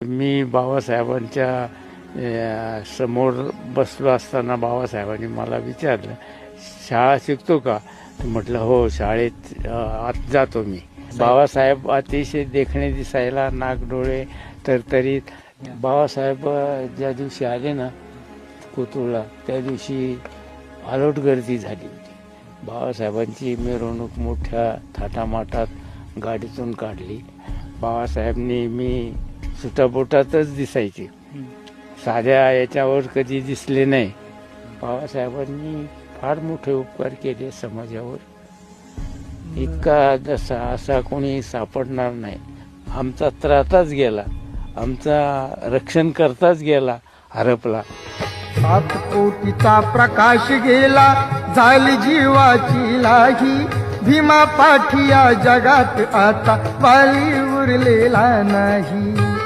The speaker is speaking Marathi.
मी बाबासाहेबांच्या समोर बसलो असताना बाबासाहेबांनी मला विचारलं शाळा शिकतो का? म्हटलं हो शाळेत आत जातो मी. बाबासाहेब अतिशय देखणे दिसायला नाक डोळे तरतरीत बाबासाहेब ज्या दिवशी आले ना कोथरूडला त्या दिवशी आलोट गर्दी झाली होती. बाबासाहेबांची मिरवणूक मोठ्या थाटामाटात गाडीतून काढली. बाबासाहेबनी मी सुटाबोटातच दिसायचे. साध्या याच्यावर कधी दिसले नाही. बाबासाहेबांनी फार मोठे उपकार केले समाजावर. इतका जसा असा कोणी सापडणार नाही. आमचा त्राताच गेला. आमचा रक्षण करताच गेला हरपला. सात कोटीचा प्रकाश गेला झाली जीवाची लाही. भीमा पाठी या जगात आता वाली उरलेला नाही.